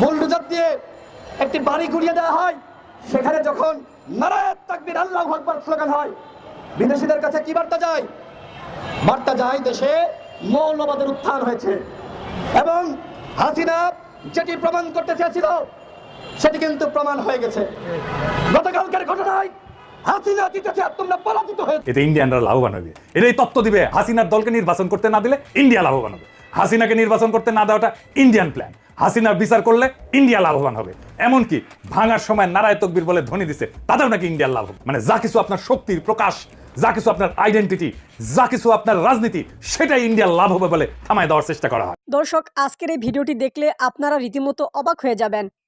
Bulldozer দিয়ে একটি বাড়ি গুড়িয়ে দেওয়া হয়। সেখানে যখন নারায়ণ তাকবির আল্লাহ আকবার স্লোগান হয়, বিদেশিদের কাছে কি বার্তা যায়? বার্তা যায় দেশে মৌলবাদের উত্থান হয়েছে। এবং হাসিনা যেটি প্রমাণ করতে চেয়েছিল, সেটি কিন্তু প্রমাণ হয়ে গেছে। গতকালকের ঘটনায় হাসিনা জিতেছে তোমরা পরাজিত হয়েছে। এতে ইন্ডিয়ানরা লাভবান হবে। এটাই তত্ত্ব দিবে, হাসিনার দলকে নির্বাচন করতে না দিলে ইন্ডিয়া লাভবান হবে। হাসিনাকে নির্বাচন করতে না দেওয়াটা ইন্ডিয়ান প্ল্যান হাসিনার বিচার করলে ইন্ডিয়া লাভবান হবে। এমনকি ভাঙার সময় নারায় তকবির বলে ধ্বনি দিছে, তাতেও নাকি ইন্ডিয়ার লাভ হবে। মানে যা কিছু আপনার শক্তির প্রকাশ, যা কিছু আপনার আইডেন্টিটি যা কিছু আপনার রাজনীতি, সেটাই ইন্ডিয়ার লাভ হবে বলে থামায় দেওয়ার চেষ্টা করা হয়। দর্শক, আজকের এই ভিডিওটি দেখলে আপনারা রীতিমতো অবাক হয়ে যাবেন।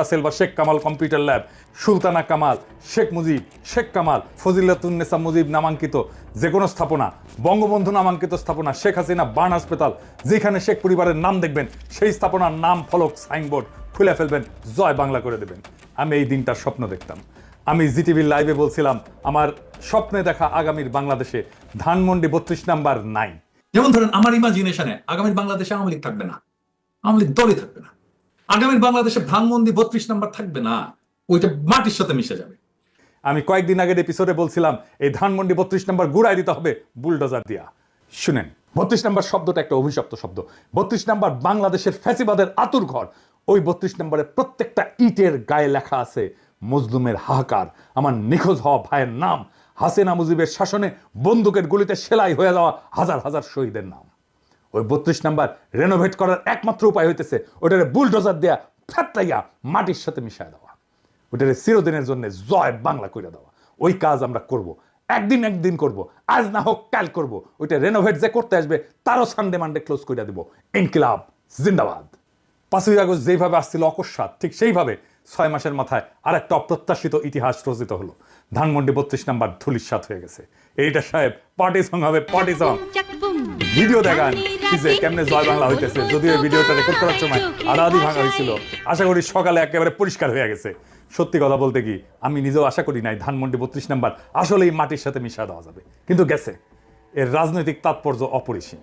রাসেল বা শেখ কামাল কম্পিউটার ল্যাব, সুলতানা কামাল, শেখ মুজিব, শেখ কামাল ফজিলাতুন্নেসা মুজিব নামাঙ্কিত যে কোনো স্থাপনা, বঙ্গবন্ধু নামাঙ্কিত স্থাপনা, শেখ হাসিনা বার্ন হাসপাতাল, যেখানে শেখ পরিবারের নাম দেখবেন, সেই স্থাপনার নাম ফলক সাইনবোর্ড খুলে ফেলবেন, জয় বাংলা করে দেবেন। আমি এই দিনটার স্বপ্ন দেখতাম। আমি জি জিটিভির লাইভে বলছিলাম, আমার স্বপ্নে দেখা আগামীর বাংলাদেশে ধানমন্ডি বত্রিশ নাম্বার নাই। যেমন ধরেন, আমার ইমাজিনেশনে আগামীর বাংলাদেশে আওয়ামী লীগ থাকবে না। আওয়ামী লীগ দলই থাকবে না। আগামীর বাংলাদেশে ধানমন্দি বত্রিশ নাম্বার থাকবে না? ওইটা মাটির সাথে মিশে যাবে। আমি কয়েকদিন আগের এপিসোডে বলছিলাম, এই ধানমন্ডি বত্রিশ নম্বর গুড়াই দিতে হবে বুলডোজার দিয়া। শুনেন, বত্রিশ নম্বর শব্দটা একটা অভিশপ্ত শব্দ। বত্রিশ নম্বর বাংলাদেশের ফ্যাসিবাদের আতুর ঘর। ওই বত্রিশ নম্বরের প্রত্যেকটা ইটের গায়ে লেখা আছে মজলুমের হাহাকার, আমার নিখোঁজ হওয়া ভাইয়ের নাম। হাসিনা মুজিবের শাসনে বন্দুকের গুলিতে সেলাই হয়ে যাওয়া হাজার হাজার শহীদের নাম। ওই বত্রিশ নাম্বার রেনোভেট করার একমাত্র উপায় হইতেছে ওটারে বুলডোজার দেয়া ফ্যাটলাইয়া মাটির সাথে মিশায় দেওয়া। ওটারে চিরদিনের জন্য জয় বাংলা করে দেওয়া। ওই কাজ আমরা করব। একদিন একদিন করব। আজ না হোক কাল করব। ওইটা রেনোভেট যে করতে আসবে তারও সানডে মানডে ক্লোজ করে দেব। ইনকিলাব জিন্দাবাদ। পাঁচই আগস্ট যেইভাবে আসছিল অকস্মাৎ ঠিক সেইভাবে ছয় মাসের মাথায় আর একটা অপ্রত্যাশিত ইতিহাস রচিত হলো। ধানমন্ডি বত্রিশ নাম্বার ধুলিস্বাত হয়ে গেছে। এইটা সাহেব পার্টি সং হবে পার্টি সং ভিডিও দেখান। কেমনে জয় বাংলা হইতেছে? যদিও ভিডিওটা রেকর্ড করার সময় ভাঙা হয়েছিল। আশা করি সকালে একেবারে পরিষ্কার হয়ে গেছে। সত্যি কথা বলতে কি, আমি নিজেও আশা করি নাই, ধানমন্ডি বত্রিশ নাম্বার, আসলেই মাটির সাথে মিশা দেওয়া যাবে। কিন্তু গেছে, এর রাজনৈতিক তাৎপর্য অপরিসীম।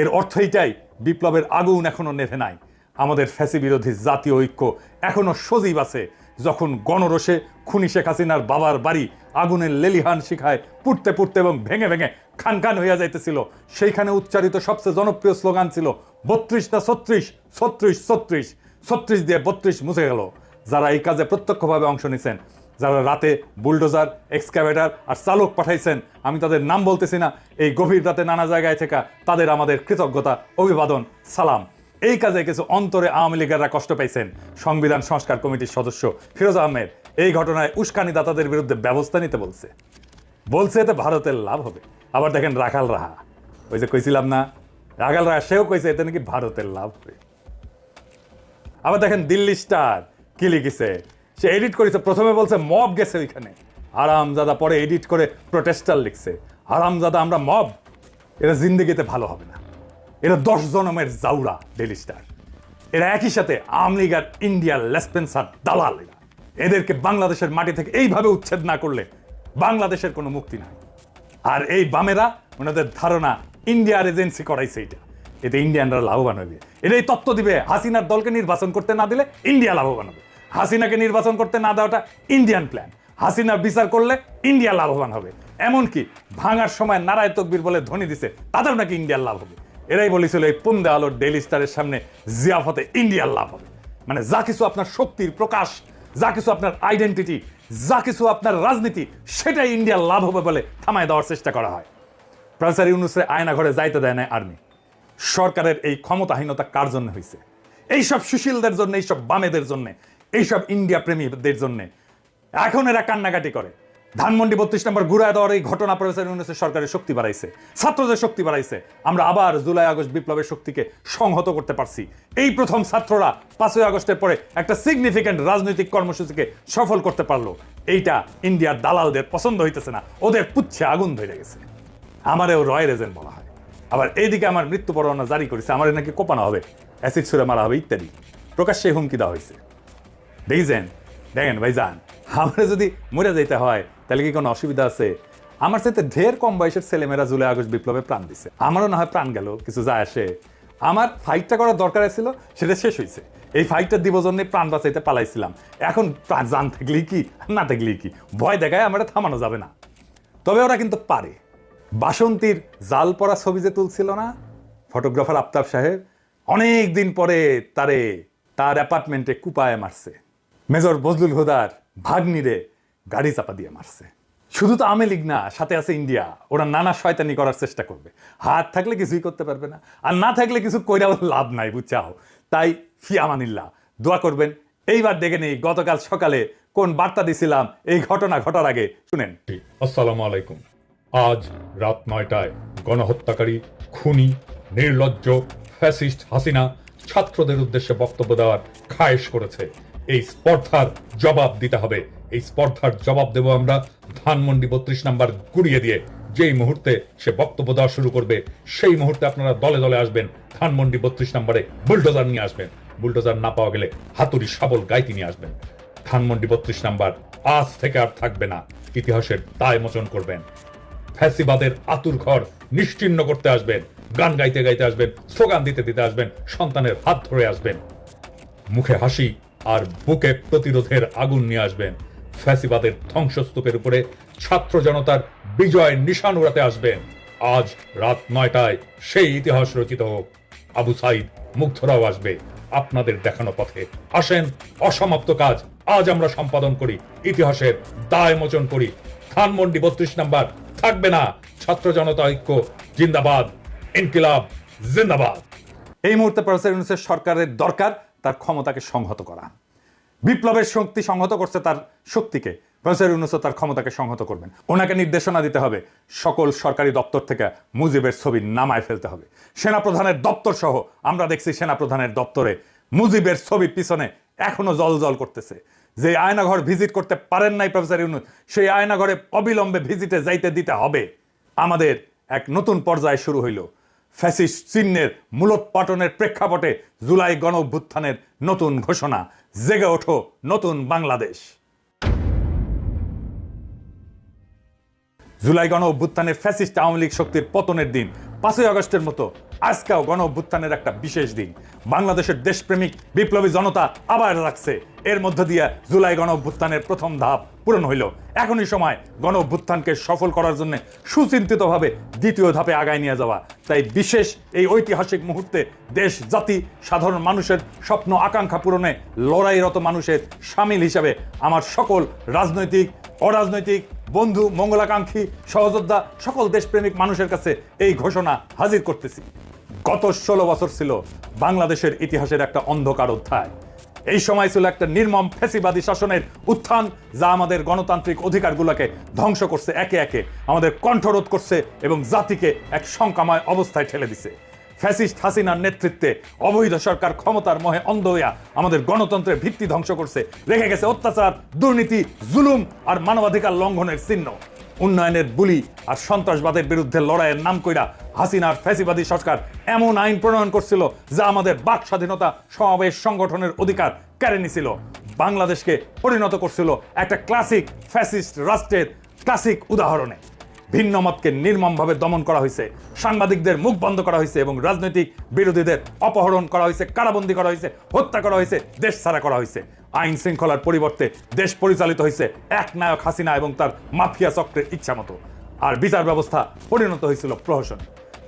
এর অর্থ এইটাই, বিপ্লবের আগুন এখনও নেভে নাই। আমাদের ফ্যাসি বিরোধী জাতীয় ঐক্য এখনও সজীব আছে, যখন গণরসে খুনি শেখ হাসিনার বাবার বাড়ি আগুনের লেলিহান শিখায় পুড়তে পুড়তে এবং ভেঙে ভেঙে খান খান হইয়া যাইতেছিল। সেইখানে উচ্চারিত সবচেয়ে জনপ্রিয় স্লোগান ছিল, বত্রিশ না ছত্রিশ? ছত্রিশ ছত্রিশ? ছত্রিশ দিয়ে বত্রিশ মুছে গেল। যারা এই কাজে প্রত্যক্ষভাবে অংশ নিছেন, যারা রাতে বুলডোজার এক্সকাভেটার আর চালক পাঠাইছেন, আমি তাদের নাম বলতেছি না, এই গভীর রাতে নানা জায়গায় থেকে তাদের আমাদের কৃতজ্ঞতা, অভিবাদন, সালাম। এই কাজে কিছু অন্তরে আওয়ামী লীগেররা কষ্ট পাইছেন। সংবিধান সংস্কার কমিটির সদস্য ফিরোজ আহমেদ এই ঘটনায় উস্কানি দাতাদের বিরুদ্ধে ব্যবস্থা নিতে বলছে। বলছে এতে ভারতের লাভ হবে। আবার দেখেন রাখাল রাহা। ওই যে কইছিলাম না, রাখাল রাহা সেও কইছে এতে নাকি ভারতের লাভ আবার দেখেন দিল্লি স্টার, কি লিখেছে? সে এডিট করেছে, প্রথমে বলছে, মব গেছে ওইখানে। আরামজাদা পরে এডিট করে প্রোটেস্টার লিখছে আরামজাদা আমরা মব। এরা জিন্দগিতে ভালো হবে না। এরা দশ জনমের জাউরা ডেলি স্টার। এরা একই সাথে আওয়ামী লীগ আর ইন্ডিয়ার লেসপেন্সার দালাল এরা। এদেরকে বাংলাদেশের মাটি থেকে এইভাবে উচ্ছেদ না করলে বাংলাদেশের কোনো মুক্তি নাই। আর এই বামেরা ওনাদের ধারণা ইন্ডিয়ার এজেন্সি করাইছে এটা। এতে ইন্ডিয়ানরা লাভবান হবে এটাই তত্ত্ব দিবে হাসিনার দলকে নির্বাচন করতে না দিলে ইন্ডিয়া লাভবান হবে। হাসিনাকে নির্বাচন করতে না দেওয়াটা ইন্ডিয়ান প্ল্যান। হাসিনার বিচার করলে ইন্ডিয়া লাভবান হবে। এমনকি ভাঙার সময় নারায় তকবির বলে ধ্বনি দিছে, তাতেও নাকি ইন্ডিয়ার লাভ হবে। এরাই বলেছিল এই পুন্দে আলোর ডেলি স্টারের সামনে জিয়াফতে ইন্ডিয়ার লাভ হবে। মানে যা কিছু আপনার শক্তির প্রকাশ, যা কিছু আপনার আইডেন্টিটি যা কিছু আপনার রাজনীতি, সেটাই ইন্ডিয়ার লাভ হবে বলে থামায় দেওয়ার চেষ্টা করা হয়। প্রফেসর ইউনুসে আয়না ঘরে যাইতে দেয় না আর্মি। সরকারের এই ক্ষমতাহীনতা কার জন্য হয়েছে? এইসব সুশীলদের জন্য, এইসব বামেদের জন্য, এইসব ইন্ডিয়া প্রেমীদের জন্য। এখন এরা কান্নাকাটি করে। ধানমন্ডি বত্রিশ নম্বর ঘুরায় দেওয়ার এই ঘটনা প্রফেসর ইউনুসের সরকারের শক্তি বাড়াইছে, ছাত্রদের শক্তি বাড়াইছে। আমরা আবার জুলাই আগস্ট বিপ্লবের শক্তিকে সংহত করতে পারছি। এই প্রথম ছাত্ররা পাঁচই আগস্টের পরে একটা সিগনিফিক্যান্ট রাজনৈতিক কর্মসূচিকে সফল করতে পারল। এইটা ইন্ডিয়ার দালালদের পছন্দ হইতেছে না, ওদের পুচ্ছে আগুন ধরে গেছে। আমারেও রয়ের এজেন্ট বলা হয়। আবার এইদিকে আমার মৃত্যু পরোয়ানা জারি করেছে, আমার নাকি কোপানো হবে, অ্যাসিড ছুড়ে মারা হবে ইত্যাদি। প্রকাশ্যে হুমকি দেওয়া হয়েছে। দেখেছেন দেখেন ভাই যান আমরা যদি মরে যেতে হয় তাহলে কি কোনো অসুবিধা আছে? আমার সাথে ঢের কম বয়সের ছেলেমেয়েরা জুলাই, আগস্ট বিপ্লবে প্রাণ দিছে। আমারও না হয় প্রাণ গেল, কিছু যায় আসে। আমার ফাইটটা করার দরকার ছিল সেটা শেষ হয়েছে এই ফাইটটা দিব জন্যে প্রাণ বাঁচাইতে পালাইছিলাম। এখন জান থাকলেই কি, না থাকলেই কি? ভয় দেখায় আমরা থামানো যাবে না। তবে ওরা কিন্তু পারে। বাসন্তীর জাল পরা ছবি যে তুলছিল না ফটোগ্রাফার আফতাব সাহেব অনেক দিন পরে তারে, তার অ্যাপার্টমেন্টে কুপায় মারছে। মেজর বজলুল হুদার ভাগ্নিরে গাড়ি চাপা দিয়ে মারছে। শুধু তো আমে লীগ না, সাথে আছে ইন্ডিয়া। ওরা নানা শয়তানি করার চেষ্টা করবে। হাত থাকলে কিছুই করতে পারবে না, আর না থাকলে কিছু কইরাও লাভ নাই, বুঝছাও? তাই ফিয়ামানিল্লাহ দোয়া করবেন। এইবার দেখে নেই, গতকাল সকালে কোন বার্তা দিছিলাম, এই ঘটনা ঘটার আগে শুনেন। আসসালামু আলাইকুম। আজ রাত নয়টায় গণহত্যাকারী, খুনি, নির্লজ্জ, ফ্যাসিস্ট হাসিনা ছাত্রদের উদ্দেশ্যে বক্তব্য দেওয়ার খায়েশ করেছে। এই স্পর্ধার জবাব দিতে হবে এই স্পর্ধার জবাব দেব আমরা ধানমন্ডি বত্রিশ নাম্বার গুড়িয়ে দিয়ে। যেই মুহূর্তে সে বক্তব্য দেওয়া শুরু করবে, সেই মুহূর্তে আপনারা দলে দলে আসবেন, ধানমন্ডি বত্রিশ নাম্বারে বুলডোজার নিয়ে আসবেন। বুলডোজার না পাওয়া গেলে হাতুড়ি শাবল গাইতি নিয়ে আসবেন। ধানমন্ডি বত্রিশ নাম্বার আজ থেকে আর থাকবে না, ইতিহাসের দায় মোচন করবেন। ফ্যাসিবাদের আতুর ঘর নিশ্চিন্ন করতে আসবেন, গান গাইতে গাইতে আসবেন, স্লোগান দিতে দিতে আসবেন, সন্তানের হাত ধরে আসবেন। মুখে হাসি আর বুকে প্রতিরোধের আগুন নিয়ে আসবেন। ফ্যাসিবাদের ধ্বংসস্তূপের উপরে ছাত্র জনতার বিজয় নিশান উড়াতে আসবেন আজ রাত নয়টায় সেই ইতিহাস রচিত। হোক আবু সাইদ মুগ্ধরাও আসবে। আপনাদের দেখানো পথে। আসেন অসমাপ্ত কাজ। আজ আমরা সম্পাদন করি, ইতিহাসের দায় মোচন করি। ধানমন্ডি বত্রিশ নাম্বার। থাকবে না। ছাত্র জনতা ঐক্য, জিন্দাবাদ। ইনকিলাব, জিন্দাবাদ। এই মুহূর্তে প্রফেসর সরকারের দরকার, তার ক্ষমতাকে সংহত করা। বিপ্লবের শক্তি সংহত করছে তার শক্তিকে। প্রফেসর ইউনুসও তার ক্ষমতাকে সংহত করবেন। ওনাকে নির্দেশনা দিতে হবে। সকল সরকারি দপ্তর থেকে মুজিবের ছবি নামায় ফেলতে হবে। সেনাপ্রধানের দপ্তর সহ আমরা দেখছি সেনাপ্রধানের দপ্তরে মুজিবের ছবি পিছনে এখনও জল জল করতেছে। যে আয়নাঘর ভিজিট করতে পারেন নাই প্রফেসর ইউনুস, সেই আয়নাঘরে অবিলম্বে ভিজিটে যাইতে দিতে হবে। আমাদের এক নতুন পর্যায়ে শুরু হইল। ফ্যাসিস্ট চিহ্নের মূলোৎপাটনের প্রেক্ষাপটে জুলাই গণ অভ্যুত্থানের নতুন ঘোষণা। জেগে ওঠো নতুন বাংলাদেশ। জুলাই গণ অভ্যুত্থানে ফ্যাসিস্ট আওয়ামী লীগ শক্তির পতনের দিন, পাঁচই আগস্টের মতো আজকেও গণ অভ্যুত্থানের একটা বিশেষ দিন। বাংলাদেশের দেশপ্রেমিক বিপ্লবী জনতা আবার রাখছে এর মধ্য দিয়ে জুলাই গণ অভ্যুত্থানের প্রথম ধাপ পূরণ হইল। এখনই সময় গণ অভ্যুত্থানকে সফল করার জন্য সুচিন্তিতভাবে দ্বিতীয় ধাপে আগায় নিয়ে যাওয়া। তাই বিশেষ এই ঐতিহাসিক মুহূর্তে দেশ, জাতি, সাধারণ মানুষের স্বপ্ন, আকাঙ্ক্ষা পূরণে লড়াইরত মানুষের সামিল হিসাবে আমার সকল রাজনৈতিক, অরাজনৈতিক, বন্ধু, মঙ্গলাকাঙ্ক্ষী, সহযোদ্ধা, সকল দেশপ্রেমিক মানুষের কাছে এই ঘোষণা হাজির করতেছি। গত ষোলো বছর ছিল বাংলাদেশের ইতিহাসের একটা অন্ধকার অধ্যায়। এই সময় ছিল একটা নির্মম ফেসিবাদী শাসনের উত্থান, যা আমাদের গণতান্ত্রিক অধিকারগুলোকে ধ্বংস করছে একে একে, আমাদের কণ্ঠরোধ করছে এবং জাতিকে এক শঙ্কাময় অবস্থায় ঠেলে দিছে। ফ্যাসিস্ট হাসিনার নেতৃত্বে অবৈধ সরকার ক্ষমতার মহে অন্ধ হইয়া আমাদের গণতন্ত্রের ভিত্তি ধ্বংস করছে। রেখে গেছে অত্যাচার, দুর্নীতি, জুলুম আর মানবাধিকার লঙ্ঘনের চিহ্ন। উন্নয়নের বুলি আর সন্ত্রাসবাদের বিরুদ্ধে লড়াইয়ের নাম কইরা হাসিনার ফ্যাসিবাদী সরকার এমন আইন প্রণয়ন করছিল যা আমাদের বাক স্বাধীনতা সমাবেশ সংগঠনের অধিকার কেড়ে নিছিল। বাংলাদেশকে পরিণত করছিল একটা ক্লাসিক ফ্যাসিস্ট রাষ্ট্রের ক্লাসিক উদাহরণে। ভিন্ন মতকে নির্মমভাবে দমন করা হয়েছে। সাংবাদিকদের মুখ বন্ধ করা হয়েছে এবং রাজনৈতিক বিরোধীদের অপহরণ করা হয়েছে, কারাবন্দী করা হয়েছে, হত্যা করা হয়েছে, দেশ ছাড়া করা হয়েছে। আইন শৃঙ্খলার পরিবর্তে দেশ পরিচালিত হয়েছে এক নায়ক হাসিনা এবং তার মাফিয়া চক্রের ইচ্ছা মতো। আর বিচার ব্যবস্থা পরিণত হয়েছিল প্রহসনে।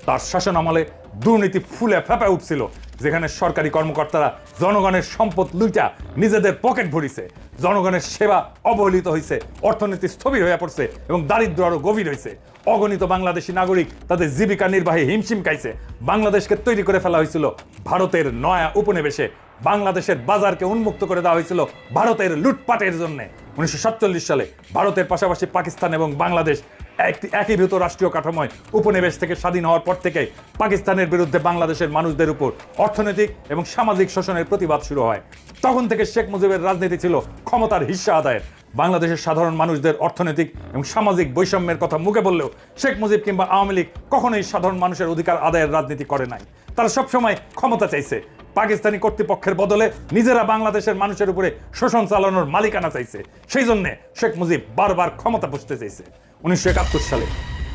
তার শাসন আমলে দুর্নীতি ফুলে ফেপে উঠছিল যেখানে সরকারি কর্মকর্তারা জনগণের সম্পদ লুইটা নিজেদের পকেট ভরিছে। জনগণের সেবা অবহেলিত হয়েছে অর্থনীতি স্থবির হয়ে পড়ছে এবং দারিদ্র আরও গভীর হয়েছে অগণিত বাংলাদেশি নাগরিক তাদের জীবিকা নির্বাহী হিমশিম খাইছে। বাংলাদেশকে তৈরি করে ফেলা হয়েছিল ভারতের নয়া উপনিবেশে। বাংলাদেশের বাজারকে উন্মুক্ত করে দেওয়া হয়েছিল ভারতের লুটপাটের জন্য। উনিশশো সাতচল্লিশ সালে ভারতের পাশাপাশি পাকিস্তান এবং বাংলাদেশ একীভূত রাষ্ট্রীয় কাঠামোয় উপনিবেশ থেকে স্বাধীন হওয়ার পর থেকে পাকিস্তানের বিরুদ্ধে বাংলাদেশের মানুষদের উপর অর্থনৈতিক এবং সামাজিক শোষণের প্রতিবাদ শুরু হয়। তখন থেকে শেখ মুজিবের রাজনীতি ছিল ক্ষমতার হিস্সা আদায়ের। বাংলাদেশের সাধারণ মানুষদের অর্থনৈতিক এবং সামাজিক বৈষম্যের কথা মুখে বললেও শেখ মুজিব কিংবা আওয়ামী লীগ কখনোই সাধারণ মানুষের অধিকার আদায়ের রাজনীতি করে নাই। তারা সবসময় ক্ষমতা চাইছে পাকিস্তানি কর্তৃপক্ষের বদলে নিজেরা বাংলাদেশের মানুষের উপরে শোষণ চালানোর মালিকানা চাইছে। সেই জন্য শেখ মুজিব বারবার ক্ষমতা বসতে চাইছে। উনিশশো একাত্তর সালে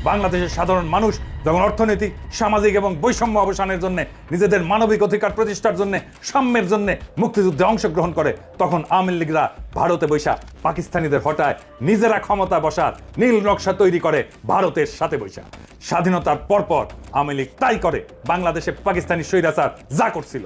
বাংলাদেশের সাধারণ মানুষ যখন অর্থনৈতিক, সামাজিক এবং বৈষম্য অবসানের জন্য নিজেদের মানবিক অধিকার প্রতিষ্ঠার জন্য, সাম্যের জন্য মুক্তিযুদ্ধে অংশগ্রহণ করে, তখন আওয়ামী লীগরা ভারতে বৈশা পাকিস্তানিদের হটায় নিজেরা ক্ষমতা বসার নীল নকশা তৈরি করে ভারতের সাথে বৈশা। স্বাধীনতার পরপর আওয়ামী লীগ তাই করে, বাংলাদেশে পাকিস্তানি স্বৈরাচার যা করছিল।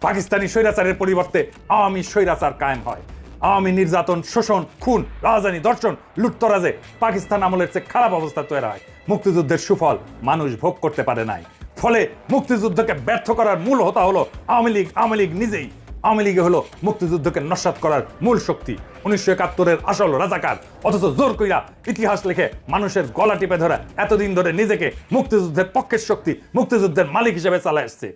পাকিস্তানি স্বৈরাচারের পরিবর্তে আওয়ামী স্বৈরাচার কায়েম হয়। আওয়ামী নির্যাতন, শোষণ, খুন, রাজধানী দর্শন, লুটতরাজে পাকিস্তান আমলের চেয়ে খারাপ অবস্থা তৈরি হয়। মুক্তিযুদ্ধের সুফল মানুষ ভোগ করতে পারে নাই। ফলে মুক্তিযুদ্ধকে ব্যর্থ করার মূল হতা হলো আওয়ামী লীগ আওয়ামী লীগ নিজেই। আওয়ামী লীগে হলো মুক্তিযুদ্ধকে নস্বাত করার মূল শক্তি। উনিশশো একাত্তরের আসল রাজাকার, অথচ জোর কইরা ইতিহাস লিখে মানুষের গলা টিপে ধরে এতদিন ধরে নিজেকে মুক্তিযুদ্ধের পক্ষের শক্তি, মুক্তিযুদ্ধের মালিক হিসেবে চালা আসছে।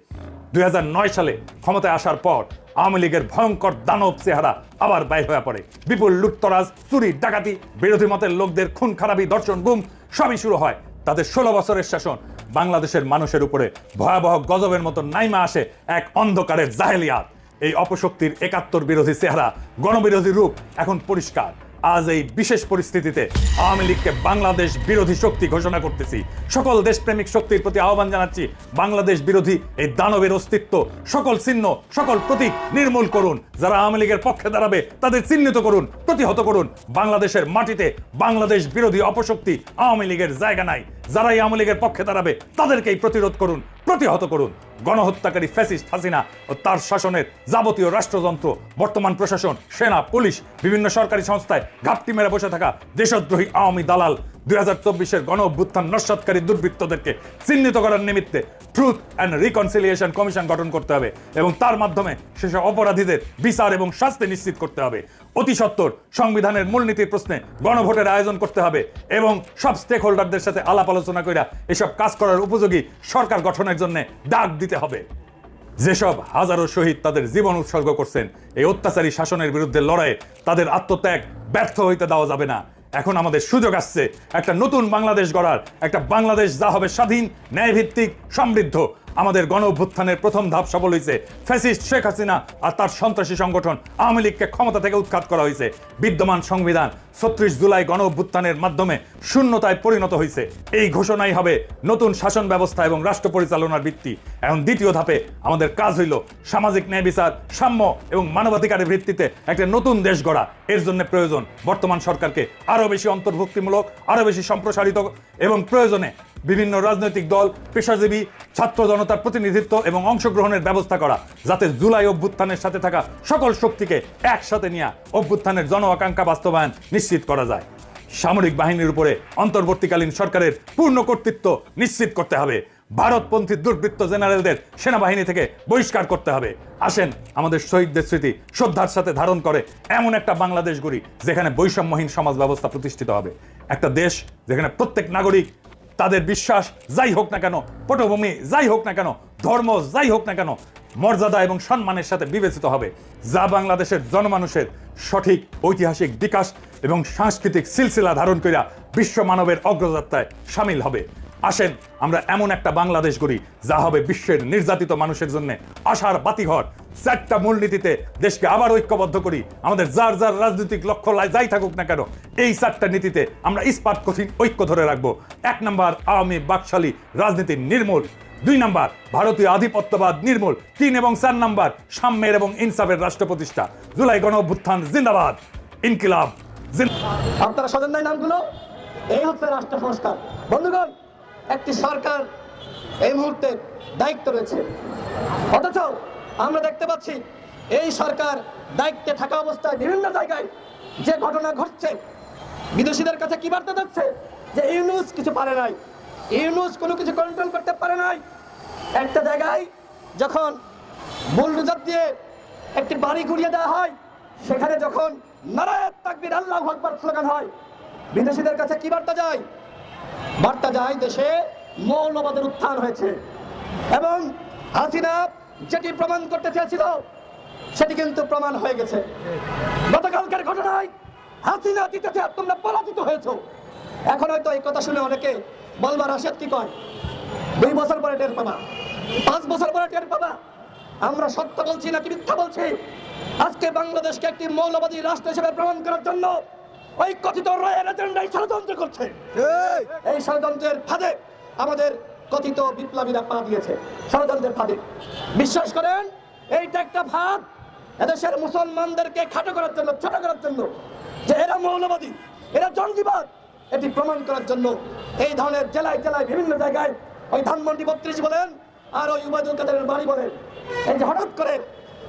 দুই হাজার নয় সালে ক্ষমতায় আসার পর আওয়ামী লীগের ভয়ঙ্কর দানব চেহারা আবার বাইর হয়ে পড়ে। বিপুল লুটতরাজ, চুরি, ডাকাতি, বিরোধী মতের লোকদের খুন, খারাপি দর্শন গুম সবই শুরু হয় তাদের ষোলো বছরের শাসন। বাংলাদেশের মানুষের উপরে ভয়াবহ গজবের মতো নাইমা আসে এক অন্ধকারের জাহেলিয়াত। এই অপশক্তির একাত্তর বিরোধী চেহারা গণবিরোধী রূপ এখন পরিষ্কার। আজ এই বিশেষ পরিস্থিতিতে আওয়ামী লীগকে বাংলাদেশ বিরোধী শক্তি ঘোষণা করতেছি। সকল দেশপ্রেমিক শক্তির প্রতি আহ্বান জানাচ্ছি, বাংলাদেশ বিরোধী এই দানবের অস্তিত্ব, সকল চিহ্ন, সকল প্রতীক নির্মূল করুন। যারা আওয়ামী লীগের পক্ষে দাঁড়াবে, তাদের চিহ্নিত করুন, প্রতিহত করুন। বাংলাদেশের মাটিতে বাংলাদেশ বিরোধী অপশক্তি আওয়ামী লীগের জায়গা নাই। যারাই আওয়ামী লীগের পক্ষে দাঁড়াবে, তাদেরকেই প্রতিরোধ করুন, প্রতিহত করুন। গণহত্যাকারী ফ্যাসিস্ট হাসিনা ও তার শাসনের যাবতীয় রাষ্ট্রযন্ত্র, বর্তমান প্রশাসন, সেনা, পুলিশ, বিভিন্ন সরকারি সংস্থায় ঘাপটি মেরে বসে থাকা দেশদ্রোহী আওয়ামী দালাল দুই হাজার চব্বিশের গণ অভ্যুত্থান নস্বাতকারী দুর্বৃত্তদেরকে চিহ্নিত করার নিমিত্তে ট্রুথ অ্যান্ড রিকনসিলিয়েশন কমিশন গঠন করতে হবে এবং তার মাধ্যমে সেসব অপরাধীদের বিচার এবং শাস্তি নিশ্চিত করতে হবে। সংবিধানের মূলনীতির প্রশ্নে গণভোটের আয়োজন করতে হবে এবং সব স্টেক হোল্ডারদের সাথে আলাপ আলোচনা করে এসব কাজ করার উপযোগী সরকার গঠনের জন্য ডাক দিতে হবে। যেসব হাজারো শহীদ তাদের জীবন উৎসর্গ করছেন, এই অত্যাচারী শাসনের বিরুদ্ধে লড়াইয়ে তাদের আত্মত্যাগ ব্যর্থ হইতে দেওয়া যাবে না। এখন আমাদের সুযোগ আসছে একটা নতুন বাংলাদেশ গড়ার, একটা বাংলাদেশ যা হবে স্বাধীন, ন্যায়ভিত্তিক, সমৃদ্ধ। আমাদের গণ অভ্যুত্থানের প্রথম ধাপ সফল হয়েছে। ফ্যাসিস্ট শেখ হাসিনা আর তার সন্ত্রাসী সংগঠন আওয়ামী লীগকে ক্ষমতা থেকে উৎখাত করা হয়েছে। বিদ্যমান সংবিধান ছত্রিশ জুলাই গণ অভ্যুত্থানের মাধ্যমে শূন্যতায় পরিণত হয়েছে। এই ঘোষণাই হবে নতুন শাসন ব্যবস্থা এবং রাষ্ট্র পরিচালনার ভিত্তি। এখন দ্বিতীয় ধাপে আমাদের কাজ হইল সামাজিক ন্যায় বিচার, সাম্য এবং মানবাধিকারের ভিত্তিতে একটা নতুন দেশ গড়া। এর জন্য প্রয়োজন বর্তমান সরকারকে আরও বেশি অন্তর্ভুক্তিমূলক আরও বেশি সম্প্রসারিত এবং প্রয়োজনে বিভিন্ন রাজনৈতিক দল, পেশাজীবী, ছাত্র জনতার প্রতিনিধিত্ব এবং অংশগ্রহণের ব্যবস্থা করা, যাতে জুলাই অভ্যুত্থানের সাথে থাকা সকল শক্তিকে একসাথে নিয়ে অভ্যুত্থানের জন আকাঙ্ক্ষা বাস্তবায়ন নিশ্চিত করা যায়। সামরিক বাহিনীর উপরে অন্তর্বর্তীকালীন সরকারের পূর্ণ কর্তৃত্ব নিশ্চিত করতে হবে। ভারতপন্থী দুর্বৃত্ত জেনারেলদের সেনাবাহিনী থেকে বহিষ্কার করতে হবে। আসেন আমাদের শহীদদের স্মৃতি শ্রদ্ধার সাথে ধারণ করে এমন একটা বাংলাদেশ গড়ি, যেখানে বৈষম্যহীন সমাজ ব্যবস্থা প্রতিষ্ঠিত হবে। একটা দেশ যেখানে প্রত্যেক নাগরিক তাদের বিশ্বাস যাই হোক না কেন, পটভূমি যাই হোক না কেন, ধর্ম যাই হোক না কেন, মর্যাদা এবং সম্মানের সাথে বিবেচিত হবে, যা বাংলাদেশের জনমানুষের সঠিক ঐতিহাসিক বিকাশ এবং সাংস্কৃতিক সিলসিলা ধারণ করিয়া বিশ্ব মানবের অগ্রযাত্রায় সামিল হবে। আসেন, আমরা এমন একটা বাংলাদেশ গড়ি, যা হবে বিশ্বের নির্যাতিত মানুষের জন্য আশার বাতিঘর। চারটা মূলনীতিতে দেশকে আবার ঐক্যবদ্ধ করি। আমাদের যার যার রাজনৈতিক লক্ষ্য লাই- যাই থাকুক না কেন, এই চারটা নীতিতে আমরা ইস্পাত কঠিন ঐক্য ধরে রাখব। এক নম্বর, আওয়ামী বাকশালী রাজনীতি নির্মূল। দুই নাম্বার, ভারতীয় আধিপত্যবাদ নির্মূল। তিন এবং চার নাম্বার, সাম্যের এবং ইনসাফের রাষ্ট্র প্রতিষ্ঠা। জুলাই গণ অভ্যুত্থান জিন্দাবাদ। ইনকিলাব আপনারা শোনেন নাই নামগুলো? এই হচ্ছে রাষ্ট্র সংস্কার। বন্ধুগণ একটি সরকার এই মুহূর্তে দায়িত্ব রয়েছে। অথচ আমরা দেখতে পাচ্ছি, এই সরকার দায়িত্বে থাকা অবস্থায় বিভিন্ন জায়গায় যে ঘটনা ঘটছে, বিদেশিদের কাছে কি বার্তা যাচ্ছে? যে ইউনুস কিছু পারে নাই। ইউনুস কোনো কিছু কন্ট্রোল করতে পারে নাই। একটা জায়গায় যখন বুলডোজার দিয়ে একটি বাড়ি ঘুরিয়ে দেওয়া হয়, সেখানে যখন নারায়ণ তাকবির আল্লাহ আকবার স্লোগান হয়, বিদেশিদের কাছে কি বার্তা যায়? বার্তা যায় দেশে মৌলবাদের উত্থান হয়েছে। এবং হাসিনা যেটি প্রমাণ করতে চেয়েছিল, সেটি কিন্তু প্রমাণ হয়ে গেছে। গতকালকের ঘটনায় হাসিনা জিতেছে, তোমরা পরাজিত হয়েছ। এখন হয়তো এই কথা শুনে অনেকে বলবার আসাদ কি কয়? দুই বছর পরে টের পাবা, পাঁচ বছর পরে টের পাবা। আমরা সত্য বলছি নাকি মিথ্যা বলছি? আজকে বাংলাদেশকে একটি মৌলবাদী রাষ্ট্র হিসেবে প্রমাণ করার জন্য ওই কথিত রয়ের এজেন্ডাই ষড়যন্ত্র করছে। এই! ষড়যন্ত্রের ফাঁদে আমাদের কথিত বিপ্লবীরা পা দিয়েছে। ষড়যন্ত্রের ফাঁদে। বিশ্বাস করেন এইটা একটা ফাঁদ। এদেশের মুসলমানদেরকে খাটো করার জন্য ছোট করার জন্য যে এরা মৌলবাদী এরা জঙ্গিবাদ এটি প্রমাণ করার জন্য এই ধরনের জেলায় জেলায় বিভিন্ন জায়গায় ওই ধানমন্ডি বত্রিশ বলেন আর ওই উবায়দুল কাদেরের বাড়ি বলেন। এই যে হঠাৎ করে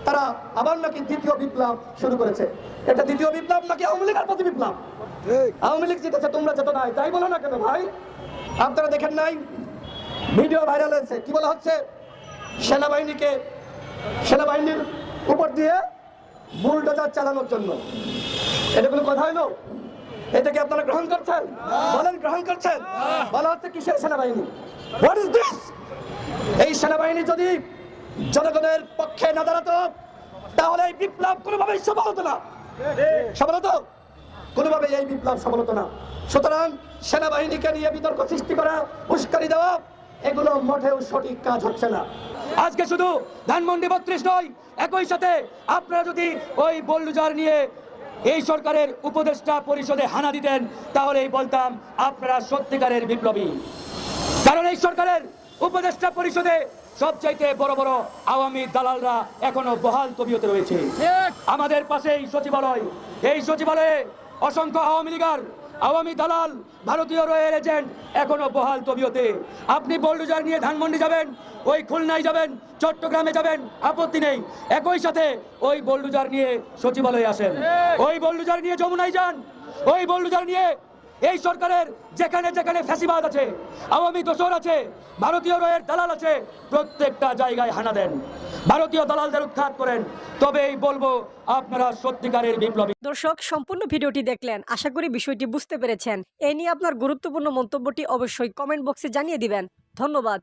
তারা আবার নাকি দ্বিতীয় বিপ্লব শুরু করেছে। এটা দ্বিতীয় বিপ্লব নাকি আওয়ামী লীগের প্রতি বিপ্লব? আওয়ামী লীগ জিতেছে তোমরা যেত নাই। তাই বলো না কেন ভাই? আপনারা দেখেন নাই? ভিডিও ভাইরাল হয়েছে। কি বলা হচ্ছে? সেনাবাহিনীকে সেনাবাহিনীর উপর দিয়ে বুলডোজার চালানোর জন্য। এটা কোনো কথা হইল এটাকে আপনারা গ্রহণ করছেন? বলেন গ্রহণ করছেন? বলা হচ্ছে কিসের সেনাবাহিনী? হোয়াট ইজ দিস এই সেনাবাহিনী যদি জনগণের পক্ষে না দাঁড়াতো তাহলে এই বিপ্লব কোনোভাবেই সফল হতো না। সফল হতো? কোনোভাবে এই বিপ্লব সফল হতো না। সুতরাং সেনাবাহিনীকে নিয়ে বিতর্ক সৃষ্টি করা, উস্কানি দেওয়া, এগুলো মোটেও সঠিক কাজ হচ্ছে না। আজকে শুধু ধানমন্ডি বত্রিশ নয়, একই সাথে আপনারা যদি ওই বল্লুজার নিয়ে এই সরকারের উপদেষ্টা পরিষদে হানা দিতেন তাহলেই বলতাম আপনারা সত্যিকারের বিপ্লবী। কারণ এই সরকারের উপদেষ্টা পরিষদে সবচাইতে বড় বড় আওয়ামী দালালরা এখনও বহাল তবিয়তে রয়েছে। আমাদের পাশেই সচিবালয়। এই সচিবালয়ে অসংখ্য আওয়ামী লীগার আওয়ামী দালাল ভারতীয় রয়ের এজেন্ট এখনও বহাল তবিয়তে। আপনি বল্ডুজার নিয়ে ধানমন্ডি যাবেন ওই খুলনায় যাবেন চট্টগ্রামে যাবেন আপত্তি নেই। একই সাথে ওই বল্ডুজার নিয়ে সচিবালয়ে আসেন। ওই বল্ডুজার নিয়ে যমুনায় যান। ওই বল্ডুজার নিয়ে এই সরকারের যেখানে যেখানে ফ্যাসিবাদ আছে, আওয়ামী দোসর আছে, ভারতীয় রয়ের দালাল আছে, প্রত্যেকটা জায়গায় হানা দেন। ভারতীয় দালালদের উৎখাত করেন। তবেই বলব, আপনারা সত্যিকারের বিপ্লবী। দর্শক, সম্পূর্ণ ভিডিওটি দেখলেন। আশা করি বিষয়টি বুঝতে পেরেছেন। এ নিয়ে আপনার গুরুত্বপূর্ণ মন্তব্যটি অবশ্যই কমেন্ট বক্সে জানিয়ে দিবেন। ধন্যবাদ।